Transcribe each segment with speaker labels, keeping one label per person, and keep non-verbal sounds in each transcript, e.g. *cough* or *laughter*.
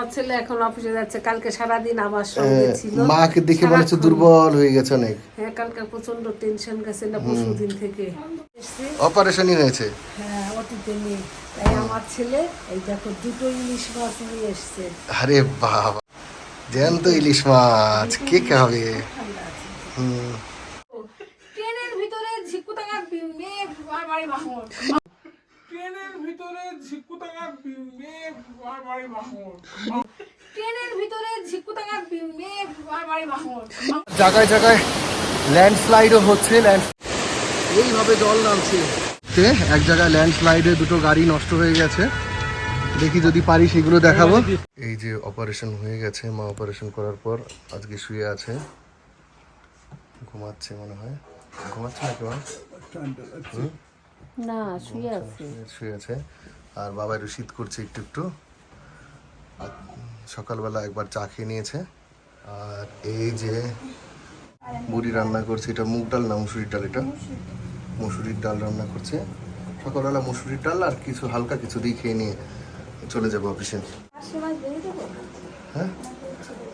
Speaker 1: আমার ছেলে এখন অফিসে যাচ্ছে কালকে সারাদিন আমার সঙ্গে ছিল।
Speaker 2: মাকে দেখে মনে হচ্ছে দুর্বল হয়ে গেছে অনেক।
Speaker 1: হ্যাঁ কালকে প্রচণ্ড টেনশন গেছে না পরশু দিন থেকে।
Speaker 2: অপারেশনই হয়েছে?
Speaker 1: হ্যাঁ অতীতে নিয়ে। তাই আমার ছেলে এই দেখো দুটো ইলিশ মাছ নিয়ে এসছে।
Speaker 2: আরে বাবা জ্যান্ত ইলিশ মাছ কে খাবে? হুম।
Speaker 1: ট্রেনের ভিতরে ঝিকুতাকা মেয়ে বাড়ি মাহমুদ
Speaker 3: ভিতরে ঝিকুতাকা মেয়ে বাড়ি
Speaker 1: ট্রেনের ভিতরে ঝিকুতাকা মেয়ে বাড়ি
Speaker 2: জায়গায় জায়গায় ল্যান্ডস্লাইডও হচ্ছে ল্যান্ড এইভাবে জল নামছে। এক জায়গায় ল্যান্ডস্লাইডে দুটো গাড়ি নষ্ট হয়ে গেছে। দেখি যদি পারি সেগুলো দেখাবো। এই যে অপারেশন হয়ে গেছে মা অপারেশন করার পর আজকে শুয়ে আছে। ঘুমাচ্ছে মনে হয়। ঘুমাচ্ছে নাকি মা?
Speaker 1: না শুয়ে আছে।
Speaker 2: শুয়ে আছে। আর বাবা একটু শীত করছে একটু একটু। সকালবেলা একবার চা খেয়ে নিয়েছে। আর এই যে মুড়ি রান্না করছে এটা মুগ ডাল না মুসুরির ডাল এটা? মুসুরির ডাল রান্না করছে। সকালবেলা মুসুরির ডাল আর কিছু হালকা কিছু দিয়ে খেয়ে নিয়ে চলে যাব অফিসে। হ্যাঁ?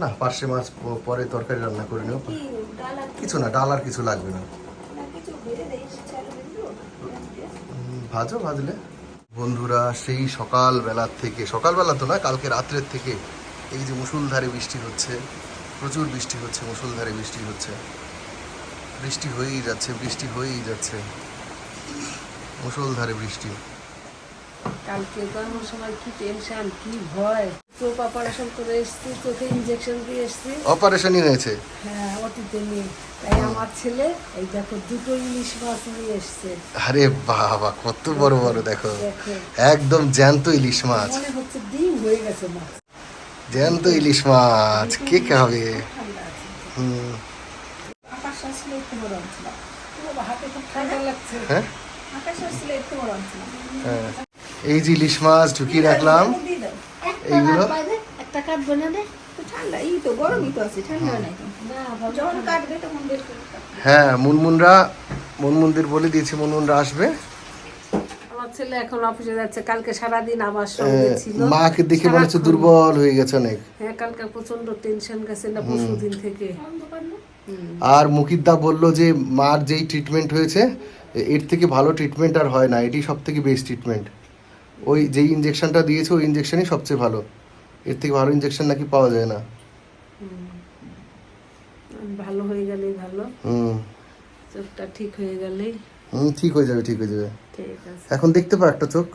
Speaker 2: না পার্শে মাছ পরে তরকারি রান্না করে নেব। কিছু না ডাল আর কিছু লাগবে না। ভাজো, ভাজলে। বন্ধুরা, সেই সকালবেলার থেকে, সকালবেলা তো না কালকে রাত্রের থেকে এই যে মুসুলধারে বৃষ্টি হচ্ছে, প্রচুর বৃষ্টি হচ্ছে, মুসুলধারে বৃষ্টি হচ্ছে। বৃষ্টি হয়েই যাচ্ছে, বৃষ্টি হয়েই যাচ্ছে। মুসলধারে বৃষ্টি।
Speaker 1: কালকে গরমের সময় কি টেনশন কি ভয়? চোখ অপারেশন করে এসছি চোখে ইঞ্জেকশন দিয়ে এসছি।
Speaker 2: অপারেশনই হয়েছে?
Speaker 1: হ্যাঁ অতীতে নিয়ে তাই আমার ছেলে এই দেখো দুটো ইলিশ মাছ নিয়ে এসছে।
Speaker 2: আরে বাবা কত বড় বড় দেখো। একদম জ্যান্ত ইলিশ মাছ।
Speaker 1: মনে হচ্ছে ডিম হয়ে গেছে মাছ।
Speaker 2: জ্যান্ত ইলিশ মাছ কে
Speaker 1: ঠান্ডা আছে।
Speaker 2: হুম।
Speaker 4: আকাশ আসলে একটু বড় ছিল
Speaker 1: হাতে খুব ঠান্ডা লাগছে।
Speaker 2: হ্যাঁ?
Speaker 4: আকাশ আসলে একটু বড় ছিল
Speaker 2: হ্যাঁ। এই যে ইলিশ মাছ ঢুকিয়ে রাখলাম। এইগুলো।
Speaker 4: একটা কাটবো না দে। ঠান্ডা এই তো গরমই তো আছে ঠান্ডা নাই তো।
Speaker 1: না বাবা,
Speaker 4: যখন কাটবে তখন বের করে কাটবে।
Speaker 2: হ্যাঁ মুনমুনরা মুনমুনদের বলে দিয়েছে মুনমুনরা আসবে।
Speaker 1: আমার ছেলে এখন অফিসে যাচ্ছে কালকে সারাদিন আমার সঙ্গে ছিল।
Speaker 2: মাকে দেখে মনে হচ্ছে দুর্বল হয়ে গেছে অনেক।
Speaker 1: হ্যাঁ কালকে প্রচণ্ড টেনশন গেছে না পরশু দিন থেকে।
Speaker 2: আর মুকিদ্দা বলল যে মার যেই ট্রিটমেন্ট হয়েছে এর থেকে ভালো ট্রিটমেন্ট আর হয় না এটি সব থেকে বেস্ট ট্রিটমেন্ট ওই যেই ইঞ্জেকশনটা দিয়েছে ওই ইঞ্জেকশনই সবচেয়ে ভালো। এর থেকে ভালো ইঞ্জেকশন নাকি পাওয়া যায় না।
Speaker 1: ভালো হয়ে গেলেই ভালো।
Speaker 2: হুম।
Speaker 1: চোখটা ঠিক হয়ে গেলেই।
Speaker 2: হুম ঠিক হয়ে যাবে ঠিক হয়ে যাবে।
Speaker 1: ঠিক আছে।
Speaker 2: এখন দেখতে পাও একটা চোখ।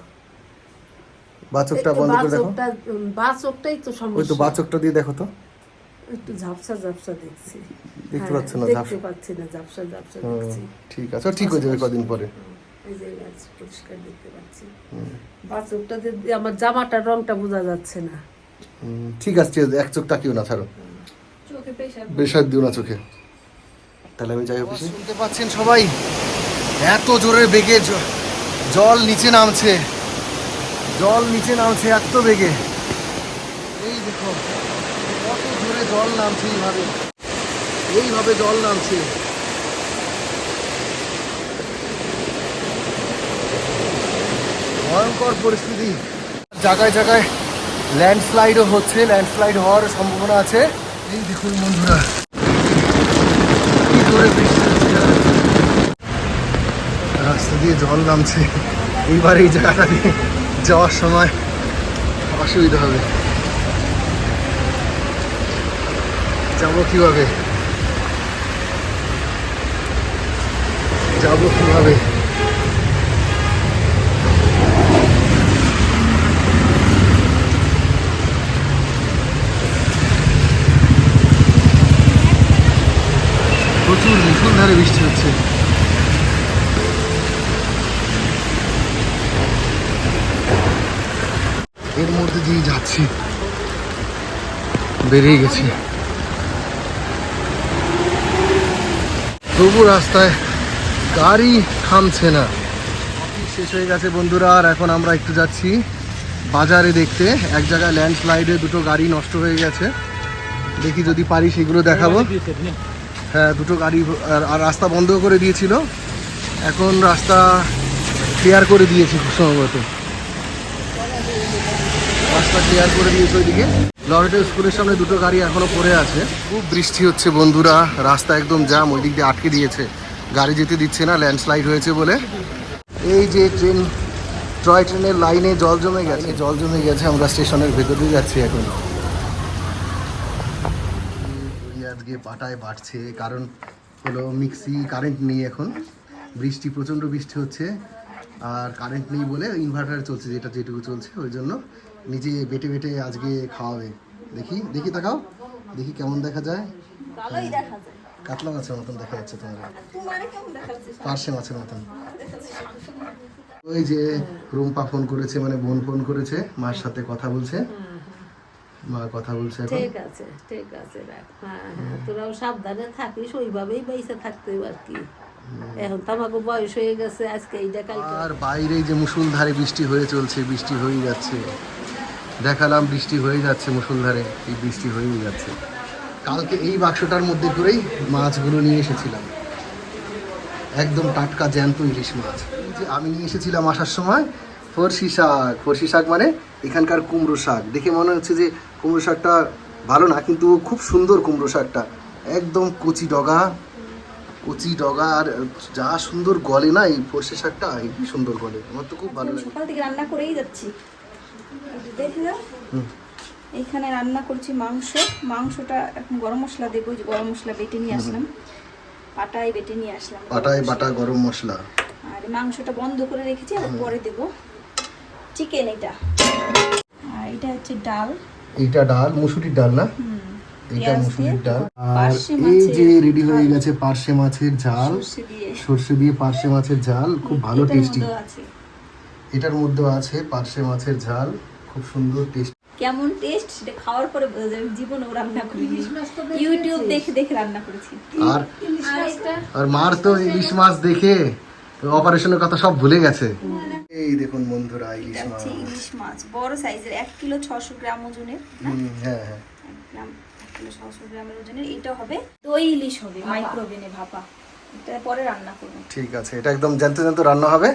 Speaker 2: বা চোখটা বন্ধ করে দেখো।
Speaker 1: বাচকটা বাচকটাই তো সমস্যা।
Speaker 2: ওই তো
Speaker 1: সমস্যা
Speaker 2: বা চোখটা দিয়ে দেখো তো।
Speaker 1: একটু ঝাপসা ঝাপসা দেখছি।
Speaker 2: দেখতে
Speaker 1: হ্যাঁ,
Speaker 2: পাচ্ছ না ঝাপসা।
Speaker 1: দেখতে পাচ্ছি না ঝাপসা ঝাপসা দেখছি।
Speaker 2: ঠিক আছে ঠিক হয়ে যাবে কদিন পরে।
Speaker 1: এই যে পরিষ্কার দেখতে পাচ্ছি। বাচকটা আমার জামাটার রংটা বোঝা যাচ্ছে না।
Speaker 2: ঠিক আছে এক চোখ তাকিও না ছাড়ো।
Speaker 4: প্রেশার
Speaker 2: দিও না চোখে। তাহলে আমি যাই অফিসে শুনতে পাচ্ছেন সবাই? এত জোরে বেগে জল নিচে নামছে। জল নিচে নামছে এত বেগে। এই দেখো কত জোরে জল নামছে এইভাবে। এইভাবে জল নামছে। ভয়ঙ্কর পরিস্থিতি। জায়গায় জায়গায় ল্যান্ডস্লাইডও হচ্ছে, ল্যান্ডস্লাইড হওয়ার সম্ভাবনা আছে। এই দেখুন বন্ধুরা? রাস্তা দিয়ে জল নামছে। এইবার এই জায়গাটা দিয়ে যাওয়ার সময় অসুবিধা হবে। যাব কীভাবে? যাব কীভাবে? প্রচুর মুসলধারে বৃষ্টি হচ্ছে। এর মধ্যে দিয়ে যাচ্ছি। বেরিয়ে গেছি। তবু রাস্তায় গাড়ি থামছে না। শেষ হয়ে গেছে বন্ধুরা, আর এখন আমরা একটু যাচ্ছি বাজারে দেখতে। এক জায়গায় ল্যান্ডস্লাইডে দুটো গাড়ি নষ্ট হয়ে গেছে। দেখি যদি পারি সেগুলো দেখাবো। দুটো গাড়ি আর- রাস্তা বন্ধ করে দিয়েছিল। এখন রাস্তা ক্লিয়ার করে দিয়েছে খুব সম্ভবত। রাস্তা ক্লিয়ার করে দিয়েছে ওইদিকে। লরেটের স্কুলের সামনে দুটো গাড়ি এখনও পড়ে আছে। খুব বৃষ্টি হচ্ছে বন্ধুরা, রাস্তা একদম জাম ওই দিক দিয়ে আটকে দিয়েছে। গাড়ি যেতে দিচ্ছে না ল্যান্ডস্লাইড হয়েছে বলে। এই যে ট্রেন টয় ট্রেনের লাইনে জল জমে গেছে। জল জমে গেছে, আমরা স্টেশনের ভেতরে যাচ্ছি এখন। আজকে পাটায় বাড়ছে কারণ হলো মিক্সি কারেন্ট নেই এখন। বৃষ্টি প্রচণ্ড বৃষ্টি হচ্ছে আর কারেন্ট নেই বলে ইনভার্টার চলছে যেটা যেটুকু চলছে ওই জন্য নিজে বেটে বেটে আজকে খাওয়াবে। দেখি দেখি তাকাও দেখি কেমন দেখা যায়।
Speaker 4: যায়।
Speaker 2: কাতলা মাছের মতন দেখা যাচ্ছে তোমার
Speaker 4: তোমার
Speaker 2: পার্শে মাছের মতন। ওই যে রুম্পা ফোন করেছে মানে বোন ফোন করেছে মার সাথে কথা বলছে। মা কথা বলছে এখন।
Speaker 1: ঠিক আছে ঠিক আছে রাখ। হ্যাঁ হ্যাঁ তোরাও সাবধানে থাকিস ওইভাবেই বেঁচে থাকতে আর কি। এখন তো আমাকে বয়স হয়ে গেছে আজকে এইটা কালকে।
Speaker 2: আর বাইরে যে মুসুলধারে বৃষ্টি হয়ে চলছে বৃষ্টি হয়ে যাচ্ছে। দেখালাম বৃষ্টি হয়ে যাচ্ছে মুসুলধারে এই বৃষ্টি হয়েই যাচ্ছে। কালকে এই বাক্সটার মধ্যে করেই মাছগুলো নিয়ে এসেছিলাম। একদম টাটকা জ্যান্ত ইলিশ মাছ। যে আমি নিয়ে এসেছিলাম আসার সময় ফরসি শাক ফরসি শাক মানে এখানকার কুমড়ো শাক। দেখে মনে হচ্ছে যে কুমড়ো শাকটা ভালো না কিন্তু খুব সুন্দর কুমড়ো শাকটা। একদম কচি ডগা কচি ডগা আর যা সুন্দর গলে না এই ফরসি শাকটা হেবি সুন্দর গলে। আমার তো খুব ভালো লাগে।
Speaker 4: সকাল থেকে রান্না করেই যাচ্ছি। দেখে এইখানে রান্না করছি মাংস। মাংসটা এখন গরম মশলা দেবো যে গরম মশলা বেটে নিয়ে আসলাম। পাটায় বেটে নিয়ে আসলাম।
Speaker 2: পাটায় বাটা গরম মশলা।
Speaker 4: আর মাংসটা বন্ধ করে রেখেছি আর পরে দেবো। চিকেন এটা। আর এটা হচ্ছে ডাল।
Speaker 2: এইটা ডাল মুসুরির ডাল না?
Speaker 4: পেঁয়াজ
Speaker 2: মুসুরির ডাল। আর এই
Speaker 4: মাছের
Speaker 2: যে রেডি হয়ে গেছে পার্শে মাছের ঝাল
Speaker 4: সর্ষে দিয়ে।
Speaker 2: সর্ষে পার্শে মাছের ঝাল খুব ভালো টেস্টি এটার মধ্যে আছে পার্শে মাছের ঝাল খুব সুন্দর টেস্ট
Speaker 4: কেমন টেস্ট সেটা খাওয়ার পরে জীবনেও রান্না করিনি। ইউটিউব দেখে দেখে রান্না করেছি।
Speaker 2: আর
Speaker 4: আর
Speaker 2: আর মার তো ইলিশ মাছ দেখে। অপারেশনের কথা সব ভুলে গেছে। এই দেখুন বন্ধুরা ইলিশ মাছ।
Speaker 4: ইলিশ মাছ বড় সাইজের এক কিলো ছশো গ্রাম ওজনের
Speaker 2: হ্যাঁ হ্যাঁ।
Speaker 4: গ্রাম কিলো গ্রামের ওজনের এটা হবে দই ইলিশ হবে মাইক্রোওভেনে ভাপা। এটা পরে রান্না করব।
Speaker 2: ঠিক আছে এটা একদম জ্যান্ত জ্যান্ত রান্না হবে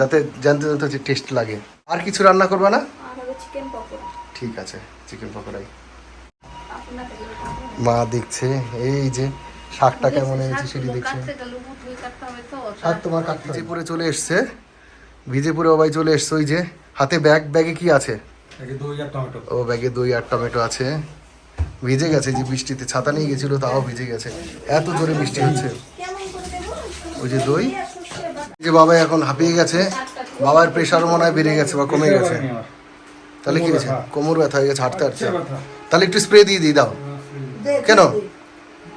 Speaker 2: যাতে জ্যান্ত জ্যান্ত টেস্ট লাগে। আর কিছু রান্না করবে না?
Speaker 4: আর হবে চিকেন পকোড়া।
Speaker 2: ঠিক আছে চিকেন পকোড়াই। মা দেখছে এই যে শাকটা কেমন হয়েছে সেটি দেখছে।
Speaker 1: কাটতে গেলে মুঠোই কাটতে হবে তো
Speaker 2: শাক তোমার কাটতে ভিজেপুরে চলে এসছে। ভিজেপুরে ওবাই চলে এসছে ওই যে হাতে ব্যাগ ব্যাগে কি আছে? ও ব্যাগে দই আর টমেটো আছে। ভিজে গেছে যে বৃষ্টিতে ছাতা নিয়ে গেছিল তাও ভিজে গেছে। এত জোরে বৃষ্টি হচ্ছে।
Speaker 4: কেমন করে দেবো
Speaker 2: ওই যে দই। যে বাবা এখন হাঁপিয়ে গেছে। বাবার প্রেশার মনে হয় বেড়ে গেছে বা কমে গেছে। তাহলে কি হয়েছে? কোমর ব্যথা হয়ে গেছে হাঁটতে হাঁটতে। তাহলে একটু স্প্রে দিয়ে দিই দাও। কেন?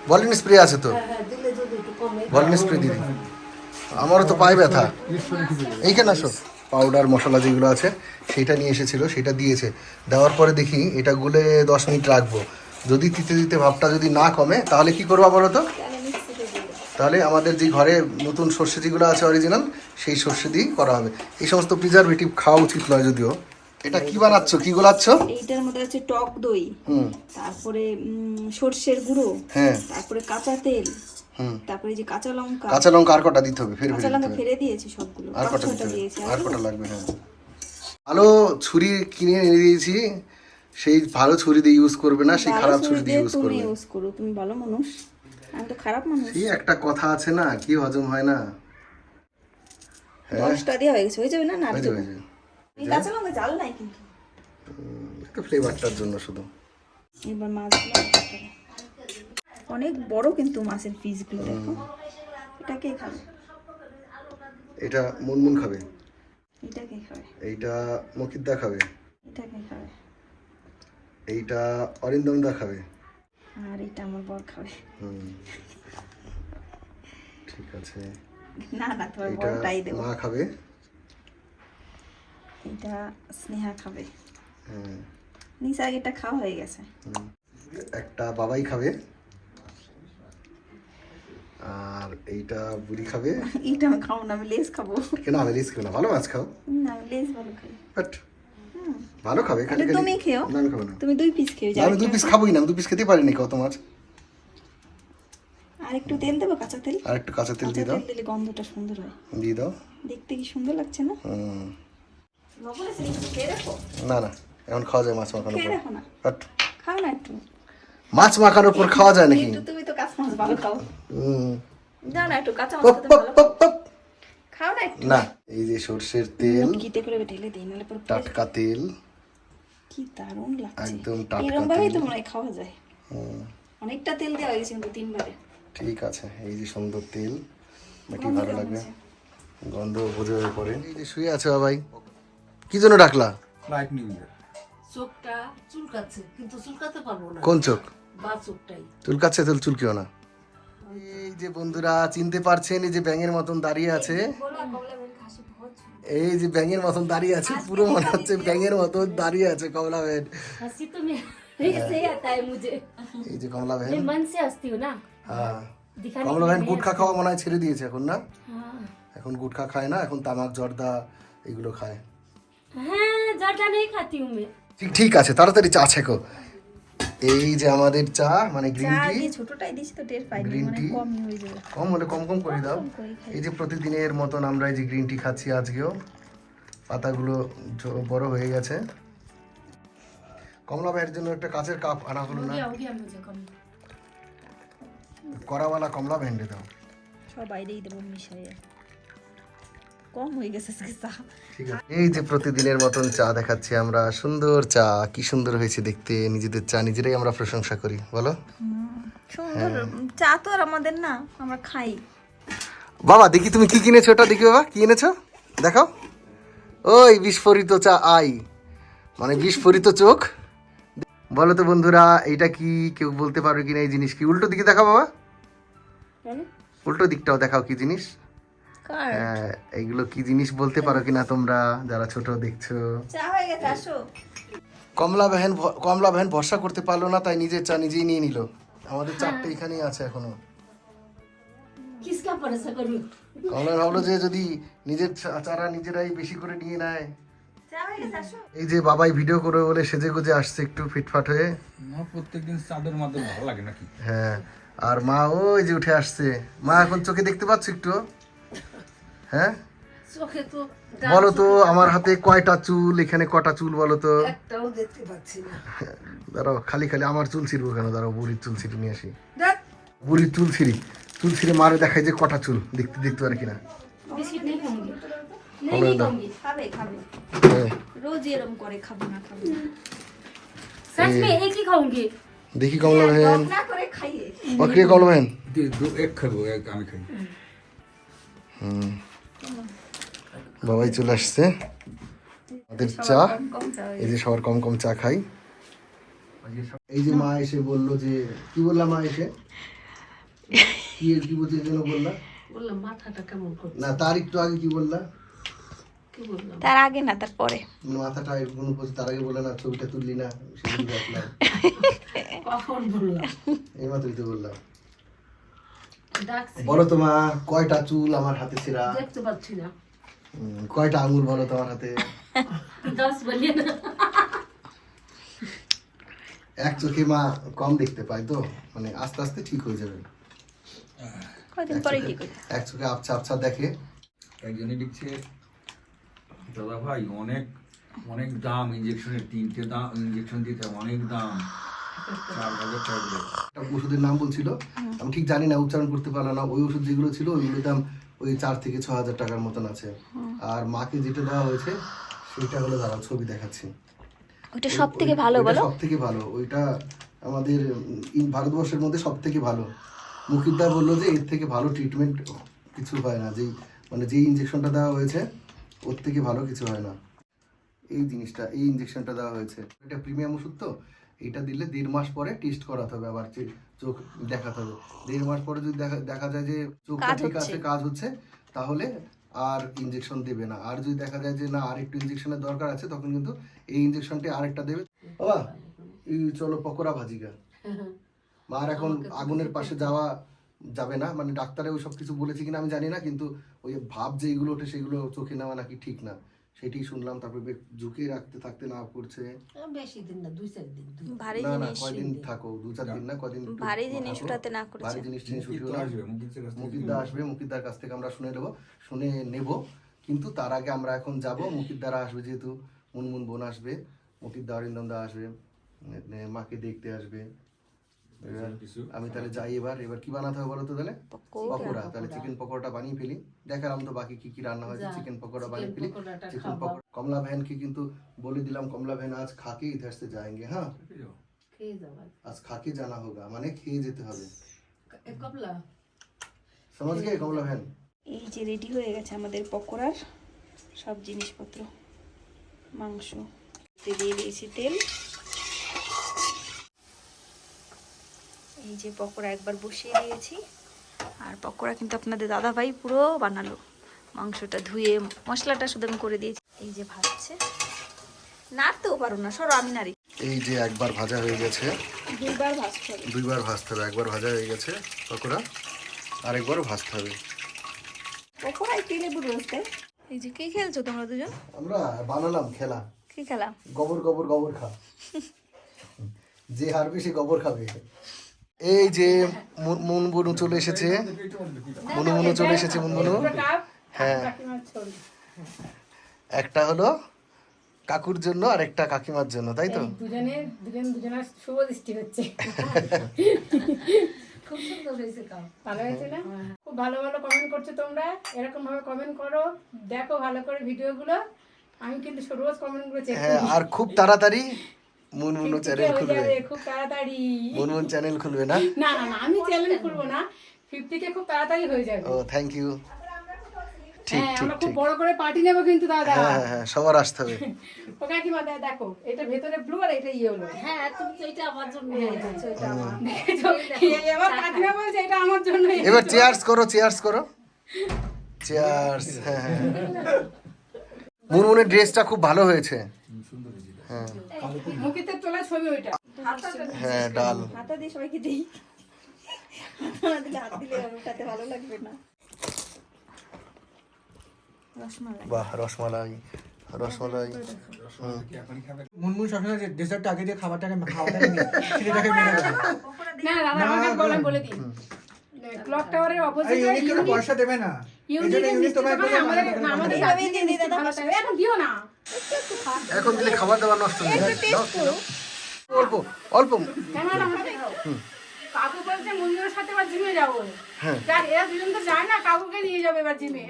Speaker 2: বলেন স্প্রে আছে তো?
Speaker 1: হ্যাঁ যদি
Speaker 2: স্প্রে দিয়ে আমারও তো পায়ে ব্যথা। এইখানে আসো। পাউডার মশলা যেগুলো আছে সেটা নিয়ে এসেছিল সেটা দিয়েছে। দেওয়ার পরে দেখি এটা গুলে দশ মিনিট রাখব। যদি দিতে দিতে ভাবটা যদি না কমে তাহলে কি করব বলো তো তাহলে আমাদের যে ঘরে নতুন সর্ষে যেগুলো আছে অরিজিনাল সেই সর্ষে দিয়েই করা হবে। এই সমস্ত প্রিজারভেটিভ খাওয়া উচিত নয় যদিও। এটা কি বানাচ্ছ? কি গোলাচ্ছ?
Speaker 4: এইটার মধ্যে আছে টক দই।
Speaker 2: হুম।
Speaker 4: তারপরে সর্ষের গুঁড়ো।
Speaker 2: হ্যাঁ।
Speaker 4: তারপরে কাঁচা তেল। তারপরে যে কাঁচা লঙ্কা।
Speaker 2: কাঁচা লঙ্কা আর কটা দিতে হবে? ফের
Speaker 4: কাঁচা
Speaker 2: ফের
Speaker 4: লঙ্কা ফেলে দিয়েছি সবগুলো।
Speaker 2: আর কটা দিতে হবে?
Speaker 4: দিয়েছি
Speaker 2: আর কটা লাগবে? হ্যাঁ। ভালো ছুরি কিনে এনে দিয়েছি। সেই ভালো ছুরি দিয়ে ইউজ করবে না সেই খারাপ ছুরি দিয়ে ইউজ
Speaker 4: তুমি
Speaker 2: করবে।
Speaker 4: ইউজ করো তুমি ভালো মানুষ। আমি তো খারাপ মানুষ।
Speaker 2: সেই একটা কথা আছে না কি হজম হয় না। হ্যাঁ।
Speaker 4: দশটা দিয়ে হয়ে গেছে হয়ে যাবে না না?
Speaker 2: হয়ে যাবে।
Speaker 4: এই কাঁচা লঙ্কা জাল নাই কিন্তু।
Speaker 2: একটু ফ্লেভারটার জন্য শুধু।
Speaker 4: এবার মাছগুলো আনতে হবে। অনেক বড় কিন্তু মাছের পিসগুলো দেখো। এটা কে খাবে?
Speaker 2: এটা মুনমুন খাবে।
Speaker 4: এটা কে খাবে?
Speaker 2: এইটা মকিদ্দা খাবে।
Speaker 4: এটা কে খাবে?
Speaker 2: এইটা অরিন্দমদা খাবে।
Speaker 4: আর এটা আমার বর খাবে।
Speaker 2: হুম। ঠিক আছে।
Speaker 4: না না তোমার বড়টাই দেবো।
Speaker 2: মা খাবে।
Speaker 4: এটা স্নেহা খাবে।
Speaker 2: হ্যাঁ।
Speaker 4: নিচে আগে এটা খাওয়া হয়ে গেছে।
Speaker 2: একটা বাবাই খাবে। আর এইটা বুড়ি খাবে? *laughs*
Speaker 4: এটা আমি খাব না আমি লেস খাব।
Speaker 2: কেন আমি লিস খাবে না ভালো মাছ খাও।
Speaker 4: না আমি লেস ভালো খাই।
Speaker 2: বাট ভালো খাবে খালি
Speaker 4: তুমি খেও।
Speaker 2: না আমি খাব না।
Speaker 4: তুমি দুই পিস খেও
Speaker 2: না, আমি দু পিস খাবোই না আমি দু পিস খেতে পারিনি কত মাছ
Speaker 4: আর একটু তেল দেবো কাঁচা তেল?
Speaker 2: আর একটু কাঁচা তেল দিয়ে দাও।
Speaker 4: দিলে গন্ধটা সুন্দর হয়।
Speaker 2: দিয়ে দাও।
Speaker 4: দেখতে কি সুন্দর লাগছে না?
Speaker 2: হুম।
Speaker 4: খেয়ে
Speaker 2: না না এখন খাওয়া যায় মাছ মাখানো
Speaker 4: খেয়ে না। খাও না একটু।
Speaker 2: মাছ মাখানোর পর খাওয়া যায় নাকি?
Speaker 4: তুমি তো কাঁচা মাছ ভালো খাও।
Speaker 2: হুম।
Speaker 4: না একটু কাঁচা মাছ। খাও না
Speaker 2: না এই যে সর্ষের তেল
Speaker 4: কিতে করে ঢেলে দিই নাহলে পরে
Speaker 2: টাটকা তেল।
Speaker 4: কি দারুণ লাগছে।
Speaker 2: একদম টাটকা
Speaker 4: এরকম তো মনে খাওয়া যায়।
Speaker 2: হুম,
Speaker 4: অনেকটা তেল দেওয়া হয়েছে কিন্তু তিনবারে।
Speaker 2: ঠিক আছে এই যে সুন্দর তেল নাকি ভালো লাগবে। গন্ধ বোঝা হয়ে পড়ে। এই যে শুয়ে আছে বাবাই। কি জন্য ডাকলা?
Speaker 3: ফ্লাইট নিউজের
Speaker 1: চোখটা চুলকাচ্ছে কিন্তু চুলকাতে পারব না।
Speaker 2: কোন চোখ?
Speaker 1: বা চুলটাই
Speaker 2: চুলকাচ্ছে চুল চুলকিও না? এই যে বন্ধুরা চিনতে পারছেন এই যে ব্যাঙের মতন দাঁড়িয়ে আছে? এই যে ব্যাঙের মতন দাঁড়িয়ে আছে পুরো মনে হচ্ছে ব্যাঙের মতন দাঁড়িয়ে আছে কমলা
Speaker 5: বেন *laughs*
Speaker 2: এই যে কমলা
Speaker 5: বেন
Speaker 2: হ্যাঁ। কমলা বেন গুটখা খাওয়া মনে হয় ছেড়ে দিয়েছে এখন না? এখন গুটখা খায় না এখন তামাক জর্দা এগুলো খায়। ঠিক আছে তাড়াতাড়ি চা ছেকো। এই যে আমাদের চা মানে গ্রিন টি
Speaker 4: ছোটটাই দিছি তো টের
Speaker 2: পাই
Speaker 4: গ্রিন
Speaker 2: টি
Speaker 4: কম হয়ে
Speaker 2: কম কম করে দাও। এই যে প্রতিদিনের মতন আমরা এই যে গ্রিন টি খাচ্ছি আজকেও পাতাগুলো বড় হয়ে গেছে। কমলা ভাইয়ের জন্য একটা কাছের কাপ আনা হলো না। করাওয়ালা কমলা ভেন্ডে দাও।
Speaker 4: সবাই দেই দেবো মিশাইয়া। কম হয়ে গেছে আজকে চা
Speaker 2: এই যে প্রতিদিনের মতন চা দেখাচ্ছি আমরা সুন্দর চা কি সুন্দর হয়েছে দেখতে নিজেদের চা নিজেরাই আমরা প্রশংসা করি বলো?
Speaker 4: সুন্দর। চা তো আর আমাদের না আমরা খাই।
Speaker 2: বাবা দেখি তুমি কি কিনেছো ওটা দেখি বাবা কি এনেছো? দেখাও। ওই বিস্ফোরিত চা আই। মানে বিস্ফোরিত চোখ। বলো তো বন্ধুরা এইটা কি কেউ বলতে পারবে কিনা এই জিনিস কি? উল্টো দিকে দেখাও বাবা। উল্টো দিকটাও দেখাও কি জিনিস? হ্যাঁ, এগুলো কি জিনিস বলতে পারো কিনা তোমরা যারা ছোট দেখছ? কমলা ভ্যান কমলা ভ্যান ভরসা করতে পারল না তাই নিজের চা নিজেই নিয়ে নিল। আমাদের চারটে এখানেই আছে
Speaker 5: এখনও।
Speaker 2: কমলা ভাবলো যে যদি নিজের চারা নিজেরাই বেশি করে নিয়ে নেয়। এই যে বাবাই ভিডিও করে বলে সেজে গুজে আসছে একটু ফিটফাট হয়ে।
Speaker 3: প্রত্যেকদিন চাদর মাদর ভালো লাগে নাকি?
Speaker 2: হ্যাঁ আর মা ওই যে উঠে আসছে। মা এখন চোখে দেখতে পাচ্ছ একটু? হ্যাঁ? বলো তো আমার হাতে কয়টা চুল? এখানে কটা চুল বলো তো?
Speaker 1: একটাও দেখতে
Speaker 2: দাঁড়াও খালি খালি আমার চুল ছিঁড়বো কেন? দাঁড়াও বুড়ির চুল ছিঁড়ি নিয়ে আসি। বুড়ির চুল ছিঁড়ি। চুল ছিঁড়ে মারে দেখায় যে কটা চুল। দেখতে দেখতে পারে কিনা? হ্যাঁ। দেখি কমলা
Speaker 4: ভেন
Speaker 2: প্রক্রিয়া কমলা ভেন
Speaker 3: এক খাব এক আমি খাই। হুম।
Speaker 2: বাবাই চলে আসছে। আমাদের চা। এই যে সবার কম কম চা খাই। এই যে মা এসে বলল যে কি বললাম মা এসে? কি কি বলছে এই বললা?
Speaker 1: বললাম মাথাটা কেমন করছে?
Speaker 2: না তার একটু আগে কি বললা?
Speaker 1: বললাম?
Speaker 4: তার আগে না তার পরে।
Speaker 2: মাথাটা এরকম করছে তার আগে বললে না ছবিটা তুললি না সেদিন দেখলাম।
Speaker 1: কখন বললাম?
Speaker 2: এই মাত্রই তো বললাম। বলো তোমা কয়টা চুল আমার হাতে ছিলা?
Speaker 1: দেখতে পাচ্ছি না।
Speaker 2: কয়টা আঙুল বলো তোমার হাতে?
Speaker 5: দশ বলিয়ে
Speaker 2: এক চোখে মা কম দেখতে পাই তো মানে আস্তে আস্তে ঠিক হয়ে যাবে। এক চোখে আবছা আবছা দেখে।
Speaker 3: একজনই লিখছে দাদা ভাই অনেক অনেক দাম ইঞ্জেকশনের তিনটে দাম ইঞ্জেকশন দিতে অনেক দাম।
Speaker 2: ওষুধের নাম বলছিল আমি ঠিক জানি না উচ্চারণ করতে পারলাম না। ওই ওষুধ যেগুলো ছিল ওইগুলোর দাম ওই চার থেকে ছ হাজার টাকার মতন আছে। আর মাকে যেটা দেওয়া হয়েছে সেটা হলো দাঁড়াও ছবি দেখাচ্ছি।
Speaker 4: ওইটা সব থেকে ভালো বলো।
Speaker 2: সব থেকে ভালো। ওইটা আমাদের ভারতবর্ষের মধ্যে সব থেকে ভালো। মুখিদা বলল যে এর থেকে ভালো ট্রিটমেন্ট কিছু হয় না। যেই মানে যেই ইঞ্জেকশনটা দেওয়া হয়েছে ওর থেকে ভালো কিছু হয় না। এই জিনিসটা এই ইঞ্জেকশনটা দেওয়া হয়েছে। এটা প্রিমিয়াম ওষুধ তো এটা দিলে দেড় মাস পরে টেস্ট করাতে হবে আবার চোখ দেখাতে হবে। দেড় মাস পরে যদি দেখা দেখা যায় যে চোখটা
Speaker 4: কাজ
Speaker 2: ঠিক। আছে কাজ হচ্ছে তাহলে আর ইঞ্জেকশন দেবে না। আর যদি দেখা যায় যে না আর একটু ইঞ্জেকশনের দরকার আছে তখন কিন্তু এই ইঞ্জেকশনটি আরেকটা দেবে। বাবা এই চলো পকোড়া ভাজিগা *laughs* মার এখন আগুনের পাশে যাওয়া যাবে না। মানে ডাক্তারে ওই সব কিছু বলেছে কিনা আমি জানি না কিন্তু ওই ভাব যেগুলো ওঠে সেগুলো চোখে নেওয়া নাকি ঠিক না। সেটি শুনলাম তারপরে ঝুঁকিয়ে রাখতে থাকতে না করছে।
Speaker 1: বেশি দিন না দুই চার দিন
Speaker 4: ভারী জিনিস
Speaker 2: কয়দিন থাকো দু চার দিন না কয়দিন
Speaker 4: ভারী জিনিস ওটাতে না করেছে।
Speaker 2: ভারী জিনিস টিনিস
Speaker 3: মুকিত
Speaker 2: উঠিও না
Speaker 3: আসবে মুকিতের কাছ থেকে।
Speaker 2: মুকিদ্দা আসবে মুকিদ্দার কাছ থেকে আমরা শুনে নেব শুনে নেব। কিন্তু তার আগে আমরা এখন যাব মুকিদ্দারা আসবে যেহেতু মুনমুন বোন আসবে মুকিদ্দা অরিন্দম দা আসবে মানে মাকে দেখতে আসবে।
Speaker 3: হ্যাঁ।
Speaker 2: আমি তাহলে যাই এবার। এবার কি বানাতে হবে তাহলে? পকোড়া। তাহলে চিকেন পকোড়াটা বানিয়ে ফেলি। দেখালাম তো বাকি কি কি রান্না হয়েছে। চিকেন পকোড়া বানিয়ে ফেলি। চিকেন
Speaker 1: পকোড়া।
Speaker 2: কমলা ভ্যানকে কিন্তু বলে দিলাম। কমলা ভ্যান আজ খাকে ইধার হ্যাঁ? আজ। খাকে জানা হোগা। মানে
Speaker 1: খেয়ে
Speaker 2: যেতে হবে। কমলা। কমলা ভ্যান?
Speaker 4: এই যে রেডি হয়ে গেছে আমাদের পকোড়ার সব জিনিসপত্র। মাংস। দিয়ে দিয়েছি তেল। এই যে পকোড়া একবার বসিয়ে দিয়েছি। আর পকোড়া কিন্তু আপনাদের দাদা ভাই পুরো বানালো। মাংসটা ধুয়ে মশলাটা শুধু আমি করে দিয়েছি। এই যে ভাজছে। নাড়তেও পারো না সরো আমি নাড়ি।
Speaker 2: এই যে একবার ভাজা হয়ে গেছে।
Speaker 4: দুইবার ভাজতে হবে।
Speaker 2: দুইবার ভাজতে হবে একবার ভাজা হয়ে গেছে পকোড়া আরেকবারও ভাজতে হবে।
Speaker 4: পকোড়ায় তেলে বুঝতে এই যে কি খেলছো তোমরা দুজন?
Speaker 2: আমরা বানালাম খেলা।
Speaker 4: কি খেলা?
Speaker 2: গোবর গোবর গোবর খা। *laughs* যে হারবে সে গোবর খাবে। এই যে মুন- মুনমুনু চলে এসেছে। মুনমুনু চলে এসেছে মুনমুনু হ্যাঁ। একটা হলো কাকুর জন্য আর একটা কাকিমার জন্য তাই তো?
Speaker 6: দুজনে দুজন দুজনের শুভ দৃষ্টি হচ্ছে।
Speaker 1: খুব সুন্দর হয়েছে কাপ
Speaker 6: ভালো হয়েছে না? খুব ভালো ভালো কমেন্ট করছ তোমরা। এরকম ভাবে কমেন্ট করো। দেখো ভালো করে ভিডিওগুলো আমি কিন্তু রোজ কমেন্টগুলো চেক
Speaker 2: হ্যাঁ আর খুব তাড়াতাড়ি মুনমুনু চ্যানেল খুলবে?
Speaker 6: খুব তাড়াতাড়ি।
Speaker 2: মুনমুন চ্যানেল খুলবে না?
Speaker 6: না না আমি চ্যালেঞ্জ খুলবো না। ফিফটি কে খুব তাড়াতাড়ি হয়ে যাবে।
Speaker 2: ও থ্যাংক ইউ ঠিক
Speaker 6: হ্যাঁ
Speaker 2: ঠিক
Speaker 6: আমরা খুব
Speaker 2: ঠিক।
Speaker 6: বড় করে পার্টি নেব কিন্তু দাদা।
Speaker 2: হ্যাঁ হ্যাঁ হ্যাঁ সবার আসতে হবে। *laughs*
Speaker 6: ও কাকিমা দেখো এটা ভেতরে ব্লু আর এটা ইয়েলো
Speaker 1: হ্যাঁ তুমি তো এটা আমার জন্য এনেছো এটা আমার।
Speaker 6: এবার কাকিমা বলছে এটা আমার জন্য
Speaker 2: এবার চেয়ার্স করো চেয়ার্স করো। চেয়ার্স হ্যাঁ হ্যাঁ। মুনমুনের ড্রেসটা খুব ভালো হয়েছে। হ্যাঁ
Speaker 6: মুখিতে তোলা ছবি ওইটা।
Speaker 2: হ্যাঁ ডাল।
Speaker 4: হাতা দিয়ে সবাইকে দিই। হাতা হাত দিলে ওটাতে ভালো লাগবে না। রসমালাই।
Speaker 2: বাহ রসমালাই। রসমালাই।
Speaker 7: মুনমুন সবসময় যে ডেজার্টটা আগে দিয়ে খাবারটাকে খাওয়াটাকে মেরে
Speaker 6: না বলে বলে দিন। ক্লক টাওয়ারের অপোজিটে
Speaker 7: ইউনিট কোনো পয়সা দেবে না।
Speaker 6: এখন দিও না।
Speaker 2: এখন দিলে খাবার দাবার নষ্ট হয়ে যায়। অল্প অল্প।
Speaker 6: কেন না কাকু বলছে সাথে এবার জিমে যাব।
Speaker 2: হ্যাঁ।
Speaker 6: এরা দুজন তো যায় না কাকুকে নিয়ে যাবে এবার জিমে।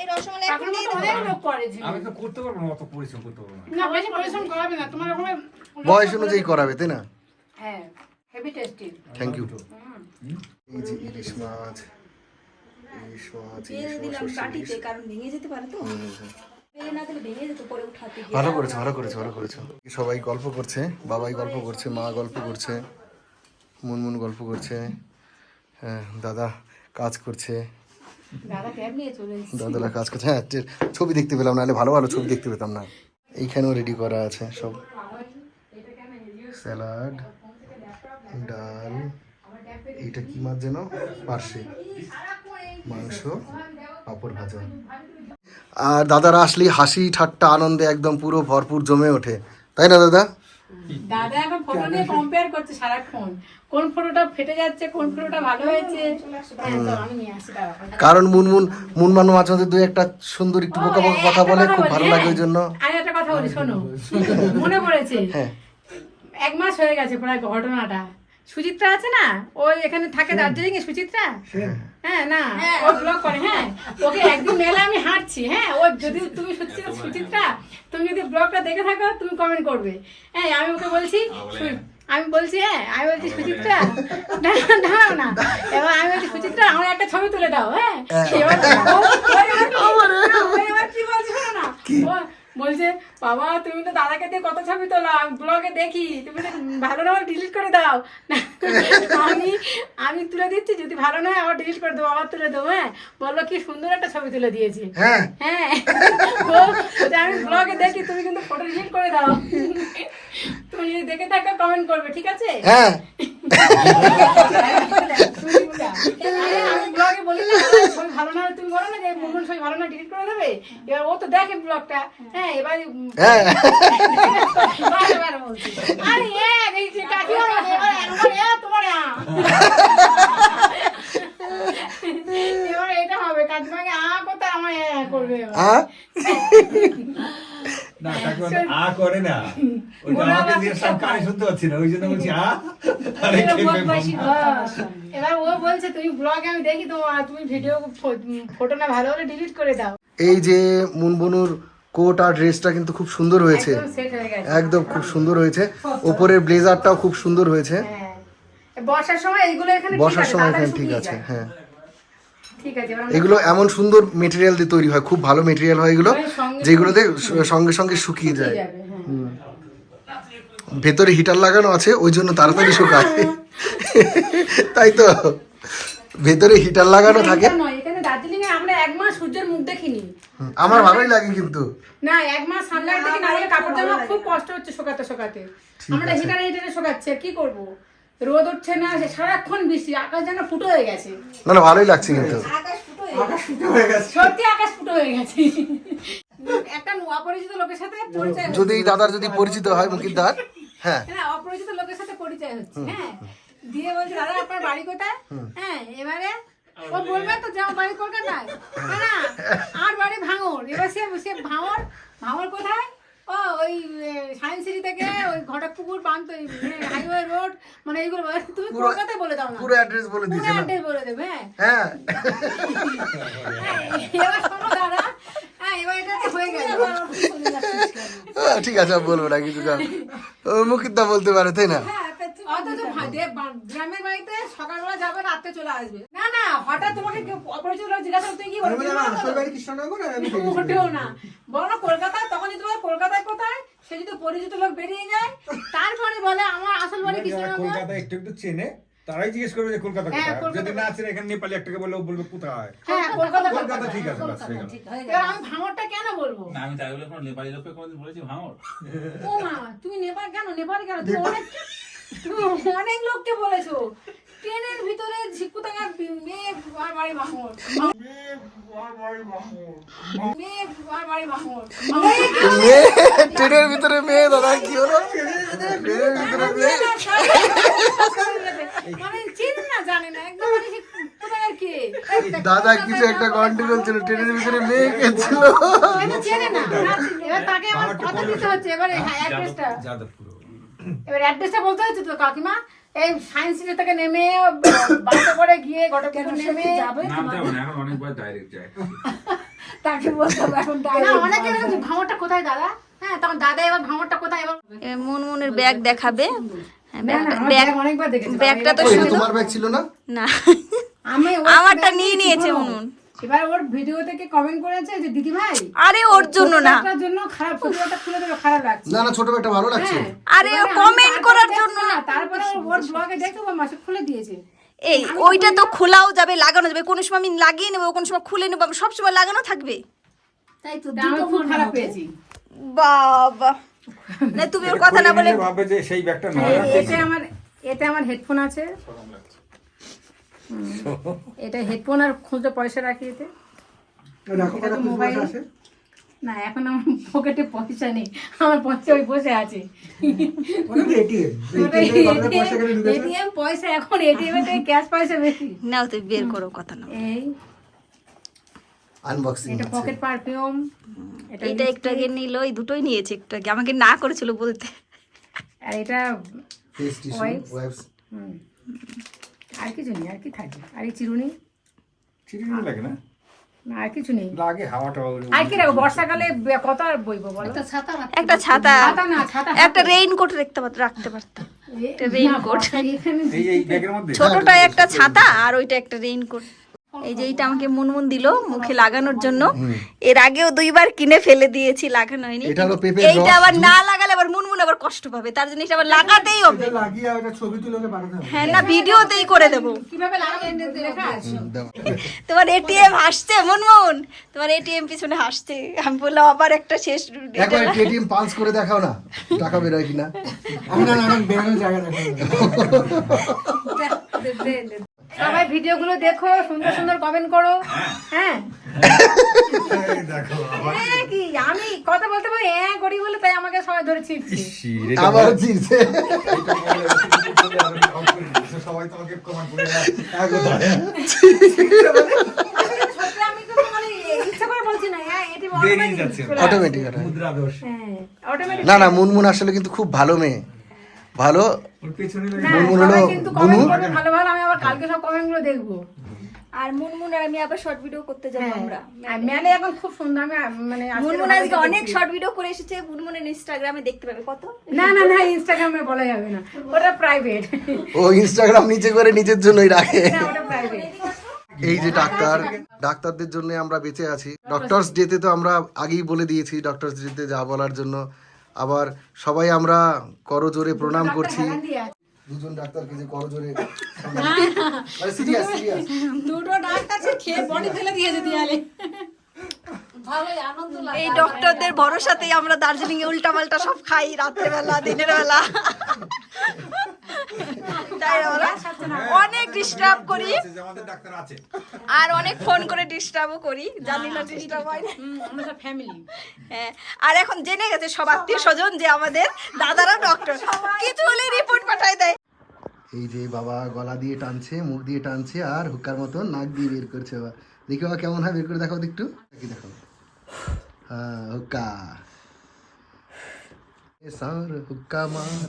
Speaker 4: এই রসমালাই
Speaker 6: কাকুর মতো অনেক লোক করে জিমে।
Speaker 3: আমি তো করতে পারব না অত পরিশ্রম করতে পারব না।
Speaker 6: না বেশি পরিশ্রম করাবে না। তোমার ওখানে
Speaker 2: বয়স অনুযায়ী করাবে তাই না?
Speaker 6: হ্যাঁ হেভি টেস্টি
Speaker 2: থ্যাংক ইউ এই যে ইলিশ মাছ ইলিশ মাছ ইলিশ মাছ
Speaker 4: দিলাম
Speaker 2: সর্ষে
Speaker 4: বাটিতে
Speaker 2: ইলিশ।
Speaker 4: কারণ ভেঙে যেতে পারে তো। ভেঙে না দিলে ভেঙে যেত পরে উঠাতে গিয়ে।
Speaker 2: ভালো করেছ ভালো করেছ ভালো করেছ। সবাই গল্প করছে বাবাই গল্প করছে মা গল্প করছে মুনমুন গল্প করছে হ্যাঁ দাদা কাজ করছে। দাদারা কাজ করছে হ্যাঁ ছবি দেখতে পেলাম নাহলে ভালো ভালো ছবি দেখতে পেতাম না। এইখানেও রেডি করা আছে সব। স্যালাড ডাল এইটা কি মাছ যেন? পার্শে। মাংস পাঁপড় ভাজা। আর দাদারা আসলেই হাসি ঠাট্টা আনন্দে একদম পুরো ভরপুর জমে ওঠে। তাই না দাদা?
Speaker 6: দাদা এখন ফটো নিয়ে কম্পেয়ার করছে সারাক্ষণ। কোন ফটোটা ফেটে যাচ্ছে কোন ফটোটা ভালো হয়েছে? হ্যাঁ, চল, আমি নিয়ে আসি দাঁড়াও।
Speaker 2: কারণ মুনমুন মুনমান মাঝে মাঝে দু একটা সুন্দর একটু বোকা বোকা কথা বলে খুব ভালো
Speaker 6: হ্যাঁ।
Speaker 2: লাগে ওই জন্য।
Speaker 6: আমি একটা কথা বলি শোনো। মনে পড়েছে।
Speaker 2: হ্যাঁ।
Speaker 6: এক মাস হয়ে গেছে প্রায় ঘটনাটা। সুচিত্রা আছে না? ও এখানে থাকে দার্জিলিং এ সুচিত্রা? হ্যাঁ না ও ব্লগ করে হ্যাঁ। ওকে একদিন মেলে আমি হাঁটছি হ্যাঁ। ও যদি তুমি সুচিত্রা সুচিত্রা তুমি যদি ব্লগটা দেখে থাকো তুমি কমেন্ট করবে। হ্যাঁ আমি ওকে বলছি সু- আমি বলছি হ্যাঁ আমি বলছি সুচিত্রা দাঁড়াও, না। এবার আমি বলছি সুচিত্রা আমার একটা ছবি তুলে দাও হ্যাঁ। এবার ও এবার কি- বলছে শোনো না? বলছে বাবা তুমি তো দাদাকে দিয়ে কত ছবি তোলো ব্লগে দেখি। তুমি তো ভালো না ডিলিট করে দাও। না, আমি আমি তুলে দিচ্ছি যদি ভালো নয় আবার ডিলিট করে দেবো আবার তুলে দেবো হ্যাঁ? বলল কি সুন্দর একটা ছবি তুলে দিয়েছি।
Speaker 2: হ্যাঁ।
Speaker 6: হ্যাঁ। আমি ব্লগে দেখি তুমি কিন্তু ফটো ডিলিট করে দাও। তুমি যদি দেখে থাকো কমেন্ট করবে ঠিক আছে?
Speaker 2: হ্যাঁ।
Speaker 6: কাকিমা এটা হবে কাকিমাকে আ? করতে আমার করবে
Speaker 7: না তাকে
Speaker 3: আ করে না। দিয়ে সব কানে শুনতে পাচ্ছি না ওই জন্য বলছি আরে
Speaker 6: এবার ও বলছে তুমি ব্লগে আমি দেখি তোমার তুমি ভিডিও ফটো না ভালো হলে ডিলিট করে দাও।
Speaker 2: এই যে মুনবনুর কোট আর ড্রেসটা কিন্তু খুব সুন্দর হয়েছে।
Speaker 6: একদম সেট হয়ে গেছে।
Speaker 2: একদম খুব সুন্দর হয়েছে। ওপরের ব্লেজারটাও খুব সুন্দর হয়েছে।
Speaker 6: হ্যাঁ। বর্ষার সময় এইগুলো এখানে ঠিক
Speaker 2: বর্ষার
Speaker 6: আছে,
Speaker 2: সময় এখানে ঠিক আছে হ্যাঁ। এগুলো এমন সুন্দর মেটেরিয়াল দিয়ে তৈরি হয় খুব ভালো মেটেরিয়াল হয় এগুলো যেগুলোতে সঙ্গে সঙ্গে শুকিয়ে যায়।
Speaker 6: যাবে হ্যাঁ।
Speaker 2: ভেতরে হিটার লাগানো আছে ওই জন্য তাড়াতাড়ি শুকায়। তাই তো। ভেতরে হিটার লাগানো থাকে।
Speaker 6: এখানে দার্জিলিং এ আমরা এক মাস সূর্যের মুখ দেখিনি।
Speaker 2: আমার ভালোই লাগে কিন্তু।
Speaker 6: না এক মাস সানলাইট দেখি না হলে কাপড় জামা খুব কষ্ট হচ্ছে শুকাতে শুকাতে। আমরা হিটারে হিটারে শুকাচ্ছে কি করব? রোদ উঠছে না সারাক্ষণ বৃষ্টি আকাশ যেন ফুটো হয়ে গেছে।
Speaker 2: না না ভালোই লাগছে কিন্তু।
Speaker 6: সত্যি আকাশ ফুটো হয়ে গেছে। একটা অপরিচিত লোকের সাথে পরিচয়
Speaker 2: যদি দাদার যদি পরিচিত হয় মুকিদ্দার হ্যাঁ।
Speaker 6: হ্যাঁ অপরিচিত লোকের সাথে পরিচয় হচ্ছে হ্যাঁ। দিয়ে বলছে দাদা আপনার বাড়ি কোথায়? হ্যাঁ এবারে ও বলবে তো যে আমার বাড়ি কলকাতায়। না না আমার বাড়ি ভাঙর এবার সে সে ভাঙর ভাঙর কোথায়? ও ওই সায়েন্স সিটি থেকে ওই ঘটকপুকুর বান্ত হাইওয়ে রোড মানে এইগুলো তুমি কলকাতায় বলে দাও না।
Speaker 2: পুরো অ্যাড্রেস বলে
Speaker 6: পুরো
Speaker 2: দিয়েছে না?
Speaker 6: অ্যাড্রেস বলে দেবে হ্যাঁ।
Speaker 2: হ্যাঁ।
Speaker 6: হ্যাঁ, এবার শোনো দাদা। হ্যাঁ এবার এটা হয়ে গেল।
Speaker 2: ঠিক আছে বলব না কিছু মুকিদ্দা বলতে পারে তাই না?
Speaker 6: গ্রামের বাড়িতে সকালবেলা যাবে রাত্রে চলে আসবে। না না হঠাৎ তোমাকে কেউ অপরিচিত লোক জিজ্ঞাসা করতে কি বলবে
Speaker 7: আসল বাড়ি আমি থেকে
Speaker 6: মোটেও না। বলো কলকাতায় তখন যদি বলে কলকাতায় কোথায় সে যদি পরিচিত লোক বেরিয়ে যায় তারপরে বলে আমার আসল বাড়ি কৃষ্ণনগর।
Speaker 3: কলকাতা একটু একটু চেনে। তারাই জিজ্ঞেস করবে যে কলকাতা
Speaker 6: হ্যাঁ,
Speaker 3: কোথায়? যদি না চেনে এখানে নেপালি একটাকে বললে ও বলবে কোথায়?
Speaker 6: হ্যাঁ কলকাতা
Speaker 3: কলকাতা ঠিক আছে বাস
Speaker 6: আমি ভাঙরটা কেন বলব?
Speaker 8: না আমি তাই বলে কোনো নেপালি লোককে কোনোদিন বলেছি ভাঙর?
Speaker 6: ও মা তুমি নেপাল কেন? নেপাল কেন? তুমি অনেক তুমি অনেক লোককে বলেছ। ট্রেনের ভিতরে ঝিকুতাঙ্গার মেয়ে বাড়ি ভাঙর। মেয়ে বাড়ি ভাঙর।
Speaker 2: মেয়ে ট্রেনের ভিতরে মেয়ে দাদা কি হলো? ট্রেনের ভিতরে মেয়ে।
Speaker 6: মানে চিনি না জানে না। একদম মানে
Speaker 2: দাদা কিছু একটা ছিল ট্রেনের ভিতরে মেয়ে কে ছিল
Speaker 6: এটা চেনে না না এবার তাকে আমার কথা দিতে হচ্ছে এবার অ্যাড্রেসটা এবার অ্যাড্রেসটা বলতে হচ্ছে তো কাকিমা এই সায়েন্স সিটি থেকে নেমে বাসে করে গিয়ে নেমে।
Speaker 8: নামতে হবে না এখন ডাইরেক্ট যায়। *laughs*
Speaker 1: তাকে বলতে হবে এখন
Speaker 6: না অনেকে ভাঙরটা কোথায় দাদা? হ্যাঁ তখন দাদা এবার ভাঙরটা কোথায় এবার
Speaker 4: এবার মুনমুনের ব্যাগ দেখাবে। ব্যাগটা-
Speaker 6: দেখেছি।
Speaker 4: ব্যাগটা তো
Speaker 2: ও, এটা
Speaker 4: শুধু
Speaker 2: তোমার ব্যাগ ছিল না?
Speaker 4: না।
Speaker 6: আমি
Speaker 4: আমারটা নিয়ে
Speaker 6: নিয়েছে গো। এবার ওর ভিডিও থেকে কমেন্ট করেছে যে দিদি ভাই
Speaker 4: আরে ওর জন্য না।
Speaker 6: ফটোটার জন্য খারাপ ফটোটা খুলে দেবে খারাপ লাগছে।
Speaker 2: না না ছোট ব্যাগটা ভালো লাগছে।
Speaker 6: হ্যাঁ।
Speaker 4: আরে ও
Speaker 6: তারপরে
Speaker 4: করার জন্য
Speaker 6: না, তারপরে ওর- ওর ব্লগে দেখে মাসে খুলে দিয়েছে।
Speaker 4: এই ওইটা তো খোলাও যাবে লাগানো যাবে। কোনো সময় আমি লাগিয়ে নেব কোনো সময় খুলে নেব সব সময় লাগানো থাকবে?
Speaker 1: তাই তো
Speaker 6: খুব খারাপ পেয়েছি।
Speaker 4: বাবা। *laughs* না তুমি ওর কথা না বলে
Speaker 3: ভাববে যে সেই ব্যাগটা না
Speaker 6: এটা আমার এটা আমার হেডফোন আছে। এটা হেডফোন আর খুঁজতে পয়সা রাখি এতে এটা তো মোবাইল। না এখন আমার পকেটে পয়সা নেই। আমার পয়সা ওই বসে আছে।
Speaker 7: এটিএম পয়সা
Speaker 6: এখন এটিএম এ ক্যাশ পয়সা বেশি।
Speaker 4: নাও তুই বের করো কথা না
Speaker 6: এই
Speaker 2: আনবক্সিং
Speaker 6: এটা পকেট পারফিউম এটা
Speaker 4: একটু আগে নিল এই দুটোই নিয়েছে একটু আগে আমাকে না করেছিল বলতে।
Speaker 6: আর এটা
Speaker 2: ফেস টিস্যু ওয়েবস
Speaker 6: হুম। আর কিছু নেই আর কি থাকবে? আর এই চিরুনি?
Speaker 3: চিরুনি লাগে না?
Speaker 6: না আর কিছু নেই।
Speaker 3: লাগে হাওয়াটা
Speaker 6: আর কি বর্ষাকালে কত আর বইবো বলো?
Speaker 1: একটা ছাতা
Speaker 4: একটা ছাতা।
Speaker 6: ছাতা না ছাতা
Speaker 4: একটা রেইনকোট রাখতে পারতাম। রেইনকোট
Speaker 6: এখানে
Speaker 3: এই এই ব্যাগের মধ্যে?
Speaker 4: ছোটটা একটা ছাতা আর ওইটা একটা রেইনকোট এই যে এইটা আমাকে মুনমুন দিল মুখে লাগানোর জন্য। এর আগেও দুইবার কিনে ফেলে দিয়েছি লাগানো হয়নি।
Speaker 2: এটা হলো পেঁপের
Speaker 4: এইটা আবার না লাগালে আবার মুনমুন আবার কষ্ট পাবে তার জন্য এটা আবার লাগাতেই হবে।
Speaker 7: এটা লাগিয়ে ওটা ছবি তুলে ওকে পাঠাতে হবে।
Speaker 4: হ্যাঁ না ভিডিওতেই করে দেবো।
Speaker 6: কীভাবে লাগাবে? লেখা আছে।
Speaker 4: তোমার এটিএম হাসছে মুনমুন তোমার এটিএম পিছনে হাসছে। আমি বললাম আবার একটা শেষ
Speaker 2: একবার পেটিএম পাঞ্চ করে দেখাও না টাকা বেরোয় কিনা।
Speaker 7: আমি না। না বেরোনোর জায়গা রাখা
Speaker 6: সবাই ভিডিওগুলো দেখো সুন্দর সুন্দর কমেন্ট করো। হ্যাঁ। হ্যাঁ, কি আমি কথা বলতে বলি হ্যাঁ করি বলে তাই আমাকে সবাই ধরে ছিটছে
Speaker 2: আবার জিরছে
Speaker 3: সবাই তোমাকে কমেন্ট করে
Speaker 6: আমি তো মানে ইচ্ছা করে বলছি না হ্যাঁ এটি
Speaker 2: অটোমেটিক
Speaker 3: মুদ্রা দোষ
Speaker 6: হ্যাঁ। অটোমেটিক
Speaker 2: না না মুনমুন আসলে কিন্তু খুব ভালো মেয়ে। ভালো
Speaker 3: ওর পেছনে
Speaker 6: না সবাই কিন্তু কমেন্ট করবে ভালো ভালো আমি আবার কালকে সব কমেন্টগুলো দেখব।
Speaker 4: আর মুনমুন আর আমি আবার শর্ট ভিডিও করতে যাব
Speaker 6: হ্যাঁ
Speaker 4: আমরা।
Speaker 6: আর এখন খুব সুন্দর আমি মানে
Speaker 4: মুনমুন আজকে অনেক শর্ট ভিডিও করে এসেছে মুনমুনের ইনস্টাগ্রামে দেখতে পাবে। কত?
Speaker 6: না না না ইনস্টাগ্রামে বলা যাবে না। ওটা প্রাইভেট
Speaker 2: ও ইনস্টাগ্রাম নিচে করে নিজের জন্যই রাখে।
Speaker 6: না ওটা প্রাইভেট
Speaker 2: এই যে ডাক্তার ডাক্তারদের জন্য আমরা বেঁচে আছি। ডক্টরস ডেতে তো আমরা আগেই বলে দিয়েছি ডক্টরস ডেতে যা বলার জন্য। আবার সবাই আমরা করজোরে প্রণাম করছি। দুজন ডাক্তারকে যে করজোরে সিরিয়াস সিরিয়াস
Speaker 6: দুটো ডাক্তার খেয়ে বডি ফেলে দিয়েছে দিয়ালে।
Speaker 1: ভালোই আনন্দ লাগে।
Speaker 4: এই ডক্টরদের ভরসাতেই আমরা দার্জিলিং এ উল্টা পাল্টা সব খাই রাতের বেলা দিনের বলো? অনেক ডিস্টার্ব করি।
Speaker 3: আমাদের ডাক্তার আছে।
Speaker 4: আর অনেক ফোন করে ডিস্টার্বও করি। জানি না ডিস্টার্ব হয়
Speaker 6: ফ্যামিলি
Speaker 4: হ্যাঁ আর এখন জেনে গেছে সব আত্মীয় স্বজন যে আমাদের দাদারা ডক্টর কিছু হলে রিপোর্ট পাঠায় দেয়।
Speaker 2: এই যে বাবা গলা দিয়ে টানছে মুখ দিয়ে টানছে আর হুক্কার মতো নাক দিয়ে বের করছে বাবা। দেখি বাবা কেমন হয় বের করে দেখাও একটু। কি দেখো। হ্যাঁ হুক্কা। সার হুক্কা মার।